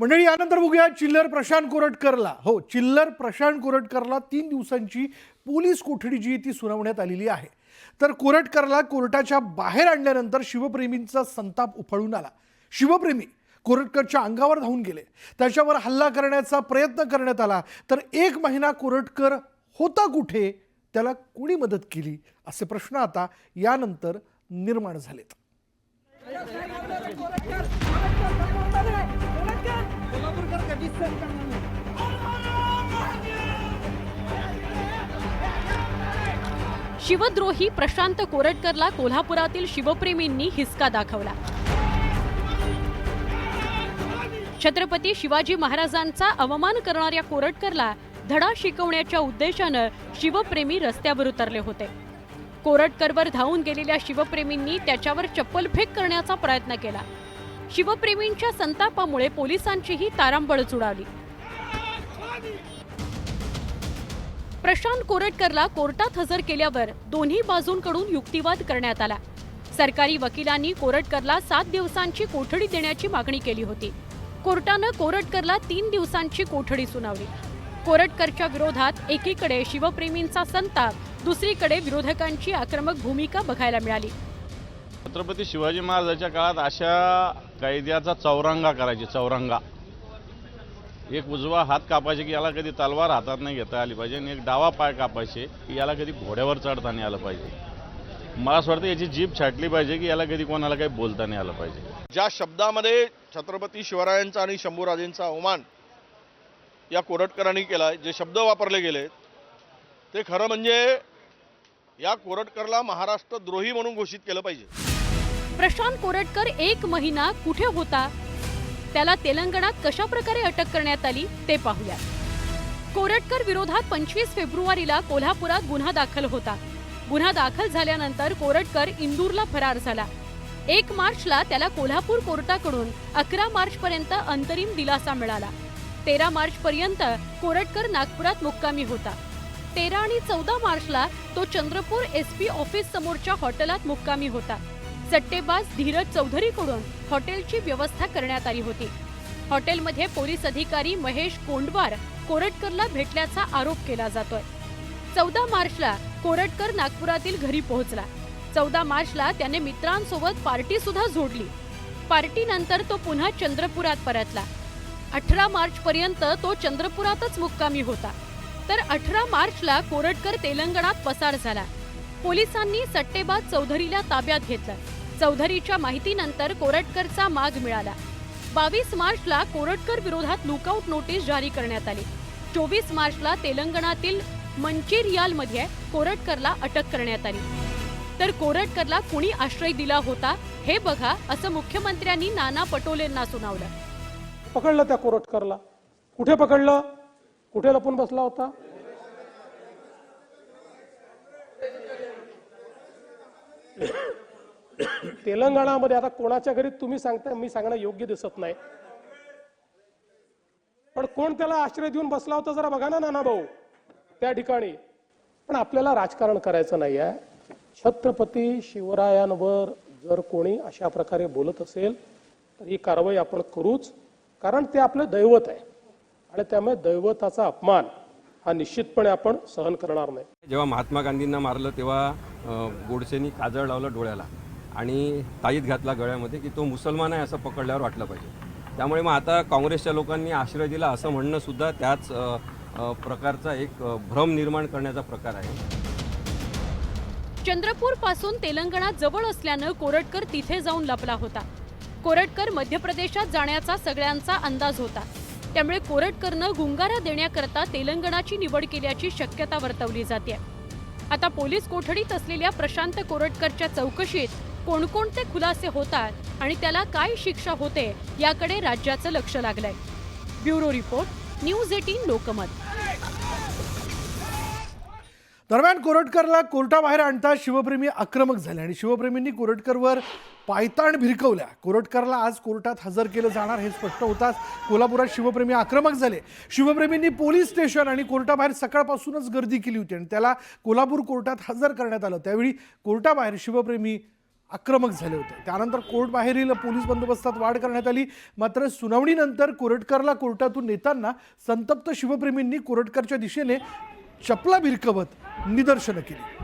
मंडळी यानंतर बघूया चिल्लर प्रशांत कोरटकरला. हो चिल्लर प्रशांत कोरटकरला तीन दिवसांची पोलीस कोठडी जी ती सुनावण्यात आलेली आहे. तर कोरटकरला कोर्टाच्या बाहेर आणल्यानंतर शिवप्रेमींचा संताप उफाळून आला. शिवप्रेमी कोरटकरच्या अंगावर धावून गेले. त्याच्यावर हल्ला करण्याचा प्रयत्न करण्यात आला. तर एक महिना कोरटकर होता कुठे? त्याला कोणी मदत केली? असे प्रश्न आता यानंतर निर्माण झालेत. शिवद्रोही प्रशांत कोरटकरला कोल्हापुरातील शिवप्रेमींनी हिसका दाखवला. छत्रपती शिवाजी महाराजांचा अवमान करणाऱ्या कोरटकरला धडा शिकवण्याच्या उद्देशानं शिवप्रेमी रस्त्यावर उतरले होते. कोरटकरवर धावून गेलेल्या शिवप्रेमींनी त्याच्यावर चप्पलफेक करण्याचा प्रयत्न केला. शिवप्रेमींच्या संतापामुळे पोलिसांचीही तारांबळच उडाली प्रशांत कोरटकरला कोर्टात हजर केल्यावर दोन्ही बाजूंकडून युक्तिवाद करण्यात आला. सरकारी वकिलांनी कोरटकरला सात दिवसांची कोठडी देण्याची मागणी केली होती. कोर्टानं कोरटकरला तीन दिवसांची कोठडी सुनावली. कोरटकरच्या विरोधात एकीकडे शिवप्रेमींचा संताप दुसरीकडे विरोधकांची आक्रमक भूमिका बघायला मिळाली. छत्रपती शिवाजी महाराजांच्या काळात अशा कैद्याचा चौरंगा करायची चौरंगा. एक उजवा हात कापायचे की याला कधी तलवार हातात नाही घेता आली पाहिजे आणि एक डावा पाय कापायचे की याला कधी घोड्यावर चढता नाही आलं पाहिजे. मला असं वाटतं याची जीभ छाटली पाहिजे की याला कधी कोणाला काही बोलता नाही आलं पाहिजे. ज्या शब्दामध्ये छत्रपती शिवरायांचा आणि शंभूराजेंचा अवमान या कोरटकरांनी केला जे शब्द वापरले गेले ते खरं म्हणजे या कोरटकरला महाराष्ट्र द्रोही म्हणून घोषित केलं पाहिजे. प्रशांत कोरटकर एक महिना कुठे होता? त्याला तेलंगणात कशा प्रकारे अटक करण्यात आली ते पाहूया कोरटकर विरोधात पंचवीस फेब्रुवारीला कोल्हापुरात गुन्हा दाखल होता. गुन्हा दाखल झाल्यानंतर कोरटकर इंदूरला फरार झाला. एक मार्चला त्याला कोल्हापूर कोर्टाकडून अकरा मार्च पर्यंत अंतरिम दिलासा मिळाला. तेरा मार्च पर्यंत कोरटकर नागपुरात मुक्कामी होता. तेरा आणि चौदा मार्चला तो चंद्रपूर एस पी ऑफिस समोरच्या हॉटेलात मुक्कामी होता. सट्टेबाज धीरज चौधरीकडून हॉटेलची व्यवस्था करण्यात आली होती. हॉटेलमध्ये पोलीस अधिकारी महेश कोंडवार कोरटकरला भेटल्याचा आरोप केला जातोय. चौदा मार्चला कोरटकर नागपुरातील घरी पोहोचला. चौदा मार्चला त्याने मित्रांसोबत पार्टी सुद्धा जोडली. पार्टीनंतर तो पुन्हा चंद्रपुरात परतला. अठरा मार्च पर्यंत तो चंद्रपुरातच मुक्कामी होता. तर अठरा मार्चला कोरटकर तेलंगणात पसार झाला. पोलिसांनी सट्टेबाज चौधरीला ताब्यात घेतलं. चौधरीच्या माहितीनंतर कोरटकरचा माग मिळाला. बावीस मार्चला कोरटकर विरोधात लुकआउट नोटीस जारी करण्यात आली. चोवीस मार्चला तेलंगणातील मंचेरियालमध्ये कोरटकरला अटक करण्यात आली. तर कोरटकरला कुणी आश्रय दिला होता हे बघा असं मुख्यमंत्र्यांनी नाना पटोलेंना सुनावलं. पकडलं त्या कोरटकरला. कुठे पकडलं? कुठे लपून बसला होता? तेलंगणामध्ये आता कोणाच्या घरी तुम्ही सांगता मी सांगणं योग्य दिसत नाही. पण कोण त्याला आश्रय देऊन बसला होता जरा बघा ना नाना भाऊ त्या ठिकाणी. पण आपल्याला राजकारण करायचं नाही आहे छत्रपती शिवरायांवर जर कोणी अशा प्रकारे बोलत असेल तर ही कारवाई आपण करूच कारण ते आपलं दैवत आहे. आणि त्यामुळे दैवताचा अपमान हा निश्चितपणे आपण सहन करणार नाही. जेव्हा महात्मा गांधींना मारलं तेव्हा गोडसेनी काजळ लावलं डोळ्याला. आणि ताईत घातला गळ्यामध्ये की तो मुसलमान आहे असं पकडल्यावर वाटलं पाहिजे. त्यामुळे मग आता काँग्रेसच्या लोकांनी आश्रय दिला असं म्हणणं सुद्धा त्याच प्रकारचा एक भ्रम निर्माण करण्याचा प्रकार आहे. चंद्रपूरपासून तेलंगणात जवळ असल्यानं कोरटकर तिथे जाऊन लपला होता. कोरटकर मध्य प्रदेशात जाण्याचा सगळ्यांचा अंदाज होता. त्यामुळे कोरटकरनं गुंगारा देण्याकरता तेलंगणाची निवड केल्याची शक्यता वर्तवली जाते आता पोलीस कोठडीत असलेल्या प्रशांत कोरटकरच्या चौकशीत कोणकोणते खुलासे होतात आणि त्याला काय शिक्षा होते याकडे राज्याचं लक्ष लागलंय. Bureau report news eighteen Lokmat. दरम्यान कोरटकरला कोर्टाबाहेर आणता शिवप्रेमी आक्रमक झाले आणि शिवप्रेमींनी कोरटकरवर पायताण भिरकवल्या. कोरटकरला आज कोर्टात हजर केलं जाणार हे स्पष्ट होताच कोल्हापुरात शिवप्रेमी आक्रमक झाले. शिवप्रेमींनी पोलीस स्टेशन आणि कोर्टाबाहेर सकाळपासूनच गर्दी केली होती आणि त्याला कोल्हापूर कोर्टात हजर करण्यात आलं. त्यावेळी कोर्टाबाहेर शिवप्रेमी आक्रमक झाले होते. त्यानंतर कोर्ट बाहेरील पोलीस बंदोबस्तात वाढ करण्यात आली. मात्र सुनावणीनंतर कोरटकरला कोर्टातून नेताना संतप्त शिवप्रेमींनी कोरटकरच्या दिशेने चपला भिरकवत निदर्शनं केली.